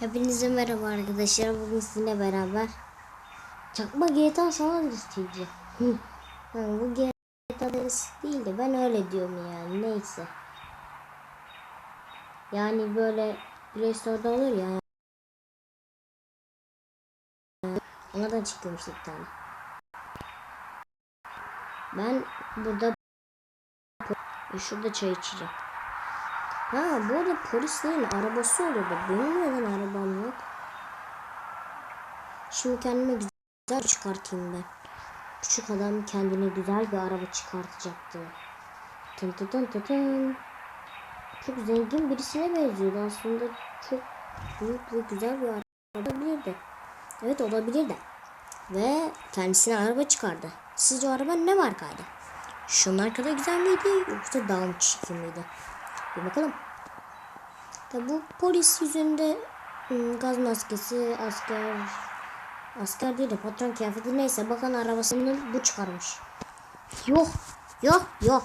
Hepinize merhaba arkadaşlar. Bugün sizinle beraber çakma GTA San Andreas çekeceğim. Hı. Yani bu GTA Andreas değil de ben öyle diyorum yani. Neyse. Yani böyle Play Store'da olur ya. Ona da çıkıyormuş bir tane. Ben burada şurada çay içeceğim. Ha bu arada polislerin arabası oluyordu. Benim neden arabam yok? Şimdi kendime güzel çıkartayım ben. Küçük adam kendine güzel bir araba çıkartacaktı. Tın tın tın tın. Çok zengin birisine benziyordu aslında. Çok büyük ve güzel bir araba olabilirdi. Evet olabilirdi. Ve kendisine araba çıkardı. Sizce araba ne markaydı? Şunlar kadar güzel miydi yoksa daha mı çirkin miydi? Bir bakalım. Tabi bu polis yüzünde ım, gaz maskesi, asker, asker değil de patron kıyafeti neyse bakan arabasını bu çıkarmış. Yok, yok, yok.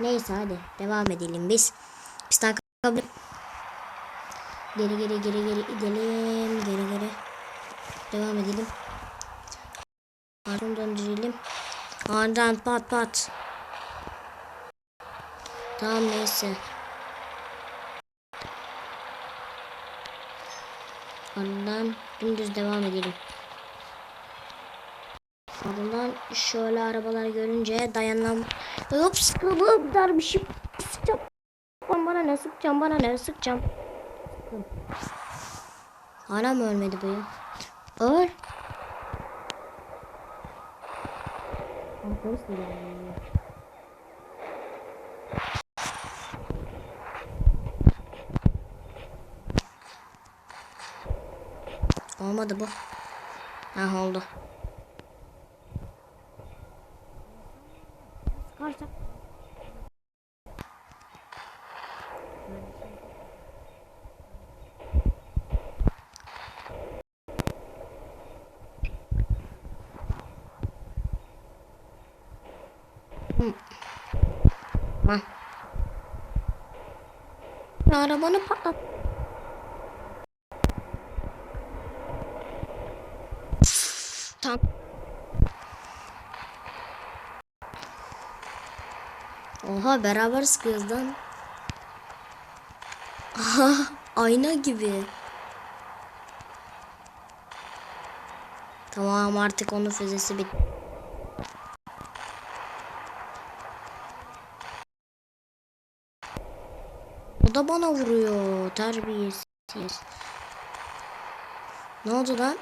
Neyse hadi devam edelim biz. Biz takabilir. Geri geri geri geri gidelim. Geri geri. Devam edelim. Ardından döndürelim. Ardından pat pat. Tamam neyse. Ardından dümdüz devam edelim. Ardından şöyle arabalar görünce dayanam. Hop sıkıldım darmışım. Sıkacağım. Lan bana ne sıkacağım bana ne sıkacağım. Hala mı ölmedi bu ya? Öl. Polis Olmadı bu. Ha oldu. Ha. Arabanı patlat. Tank. Oha beraber sıkıyoruz lan. Aha ayna gibi. Tamam artık onun füzesi bitti. O da bana vuruyor terbiyesiz. Ne oldu lan?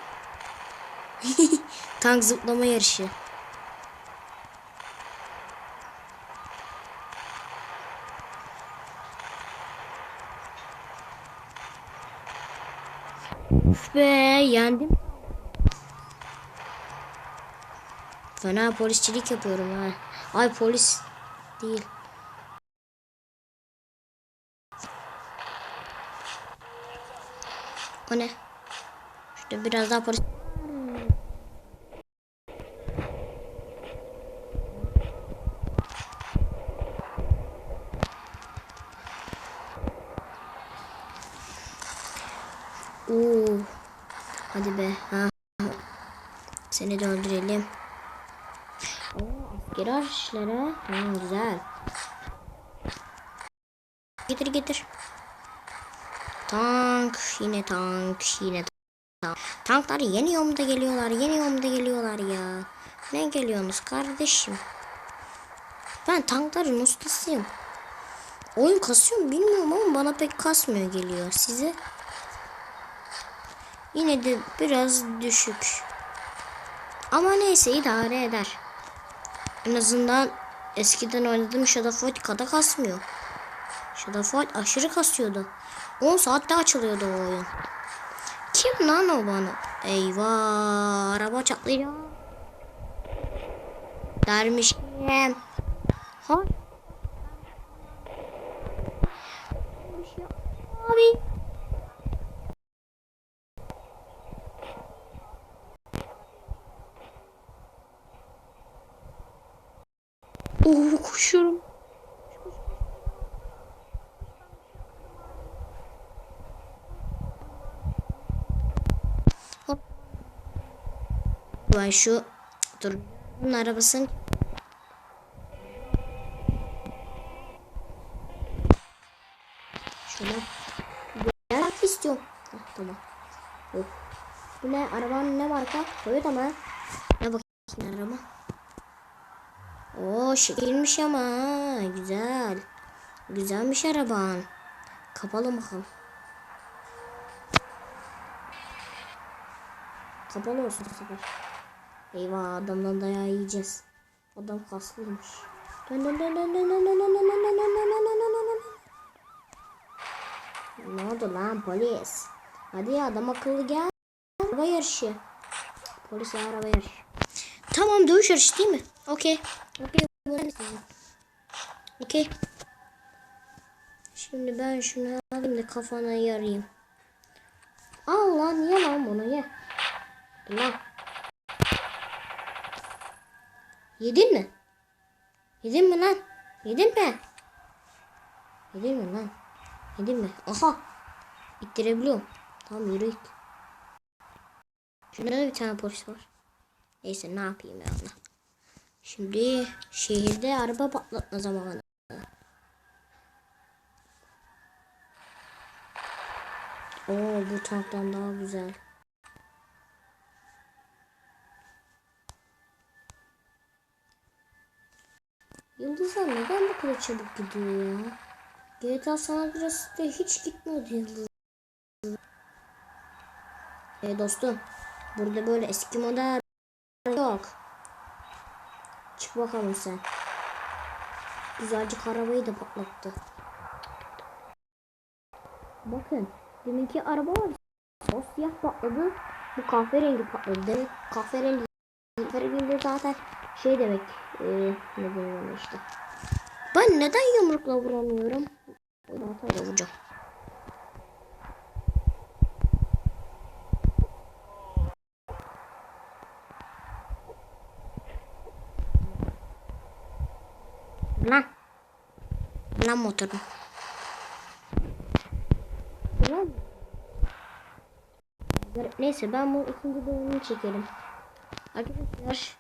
Tank zıplama yarışı. Uf be yendim. Fena polisçilik yapıyorum ha. Ay polis değil. O ne? Şurada biraz daha polis. Oo. Hadi be. Ha. Seni de öldürelim. Oo, askeri araçlara. Ha, güzel. Getir getir. Tank. Yine tank. Yine tank. Tanklar yeni yolda geliyorlar. Yeni yolda geliyorlar ya. Ne geliyorsunuz kardeşim? Ben tankların ustasıyım. Oyun kasıyor mu bilmiyorum ama bana pek kasmıyor geliyor. Size? Yine de biraz düşük. Ama neyse idare eder. En azından eskiden oynadığım Shadowfight kadar kasmıyor. Shadowfight aşırı kasıyordu. 10 saatte açılıyordu o oyun. Kim lan o bana? Eyvah araba çatlıyor. Dermişim. Ha? Abi. Oo koşuyorum. Hop. Vay şu dur bunun arabasını şuna boyamak istiyorum. Heh, ah, tamam. Bu ne arabanın ne marka? Toyota mı? Ne bakayım araba? Oo şekilmiş ama. Güzel. Güzelmiş araban. Kapalı bakalım. Kapalı olsun bu sefer. Eyvah adamdan dayağı yiyeceğiz. Adam kaslıymış. Dön dön dön dön dön dön dön dön dön dön dön dön dön dön dön dön. Ne oldu lan polis? Hadi ya adam akıllı gel. Araba yarışı. Polis araba yarışı. Tamam dövüş yarışı değil mi? Okey. Okey. Okey. Şimdi ben şunu alayım da kafana yarayayım. Al lan ye lan bunu ye. Lan. Yedin mi? Yedin mi lan? Yedin mi? Yedin mi lan? Yedin mi? Aha. İttirebiliyorum. Tamam yürü git. Şurada da bir tane polis var. Neyse ne yapayım ya Allah. Şimdi şehirde araba patlatma zamanı. Oo bu tanktan daha güzel. Yıldızlar neden bu kadar çabuk gidiyor ya? GTA San Andreas'ta hiç gitmiyordu yıldız. E dostum, burada böyle eski model. Çık bakalım sen. Güzelce arabayı da patlattı. Bakın, deminki araba var. O siyah patladı. Bu kahverengi patladı. Demek kahverengi kahverengi de zaten şey demek. E, ne deniyor işte. Ben neden yumrukla vuramıyorum? Baltayla vuracağım. Lan. Lan motoru. Lan. Neyse ben bu ikinci bölümünü çekerim. Arkadaşlar.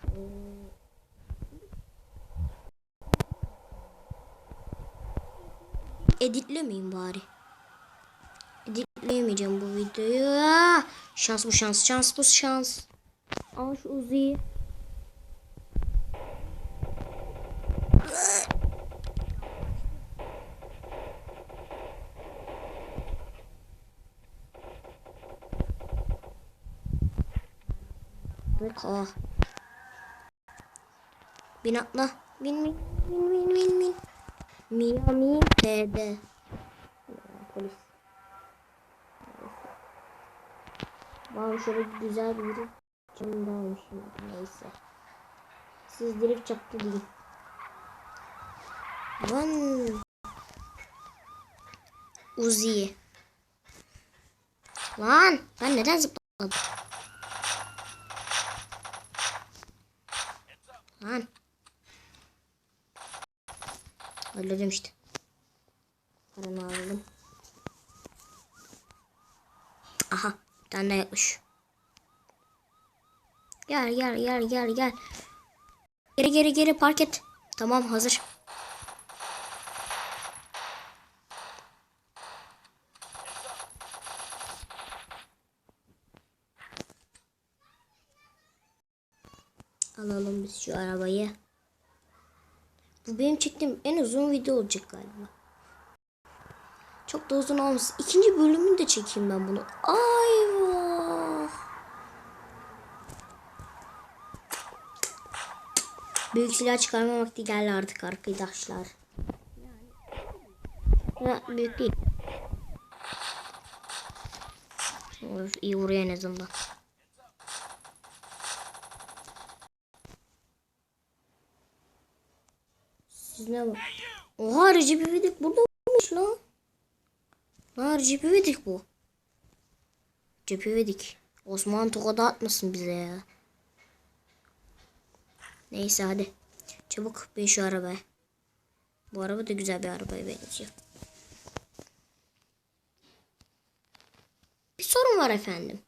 eee, editlemeyeyim bari. Editleyemeyeceğim bu videoyu. Şans bu şans, şans bu şans. Al şu Uzi'yi. Aa. Bin atla. Bin bin bin bin bin bin. Miami PD. Polis. Var şöyle güzel bir yürü. Camdaymışım. Neyse. Siz drift çaktı değil. Lan. Uzi. Lan ben neden zıpladım? Lan. Öldürdüm işte. Paranı aldım. Aha. Bir tane daha. Gel gel gel gel gel. Geri geri geri park et. Tamam hazır. Alalım biz şu arabayı. Bu benim çektiğim en uzun video olacak galiba. Çok da uzun olmasın. İkinci bölümünü de çekeyim ben bunu. Ayvah. Büyük silah çıkarma vakti geldi artık arkadaşlar. Ya, büyük değil. Olur, iyi vuruyor en azından. Var? Oha Recep İvedik burada olmuş lan. Lan Recep İvedik bu. Recep İvedik. Osman tokadı atmasın bize ya. Neyse hadi. Çabuk bin şu arabaya. Bu araba da güzel bir arabaya benziyor. Bir sorun var efendim.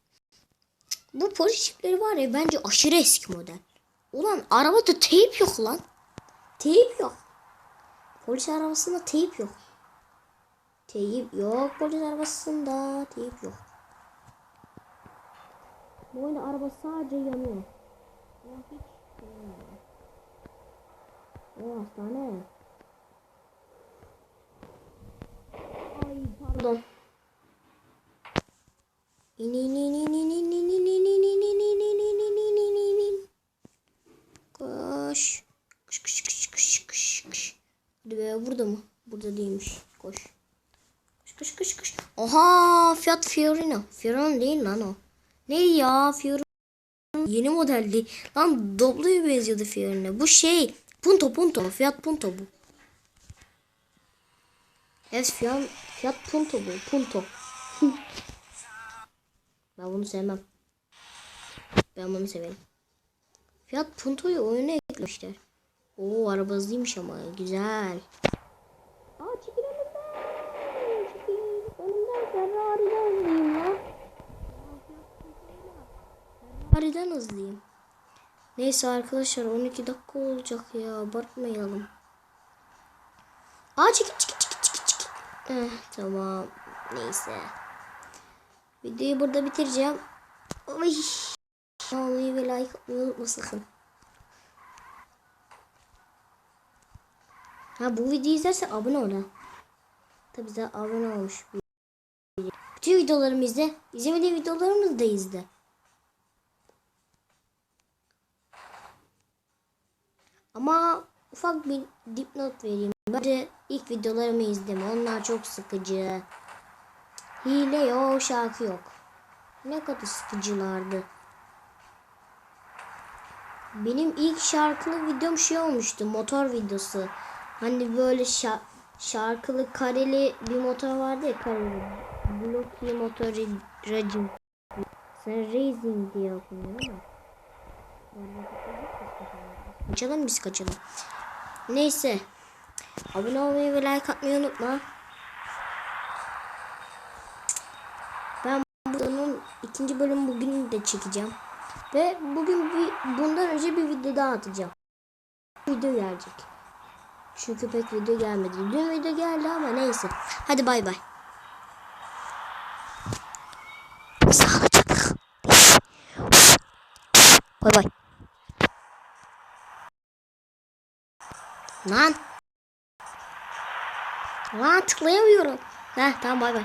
Bu polis çipleri var ya bence aşırı eski model. Ulan arabada teyp yok lan. Teyp yok. Polis arabasında teyip yok. Teyip yok. Polis arabasında teyip yok. Bu oyunda araba sadece yanıyor. Ya hiç şey O hastane. Ay pardon. İn in in in in in in. Burada mı? Burada değilmiş. Koş. Kış kış kış kış. Oha Fiat Fiorino. Fiorino değil lan o. Ne ya Fiorino? Yeni model değil. Lan Doblo'ya benziyordu Fiorino. Bu şey Punto Punto. Fiat Punto bu. Evet Fiat, Fiat Punto bu. Punto. ben bunu sevmem. Ben bunu severim. Fiat Punto'yu oyuna eklemişler. Oo araba hızlıymış ama güzel. Ferrari'den hızlıyım. Neyse arkadaşlar 12 dakika olacak ya abartmayalım. Aa çekil çekil çekil çekil çekil. Eh, tamam neyse. Videoyu burada bitireceğim. Oy. Olmayı ve like atmayı unutma sakın. Ha bu videoyu izlersen abone ol. Tabi bize abone olmuş. Bütün videolarımı izle. İzlemediğin videolarımızı da izle. Ama ufak bir dipnot vereyim. Bence ilk videolarımı izleme. Onlar çok sıkıcı. Hile yok, şarkı yok. Ne kadar sıkıcılardı. Benim ilk şarkılı videom şey olmuştu. Motor videosu. Hani böyle şa- şarkılı kareli bir motor vardı ya kareli. Blocky motor racing. Sen racing diye okunuyor ama. Kaçalım biz kaçalım. Neyse. Abone olmayı ve like atmayı unutma. Ben bunun ikinci bölüm bugün de çekeceğim. Ve bugün bir bundan önce bir video daha atacağım. Video gelecek. Çünkü pek video gelmedi. Dün video geldi ama neyse. Hadi bay bay. Sağlıcakla. Bay bay. Lan. Lan tıklayamıyorum. Heh tamam bay bay.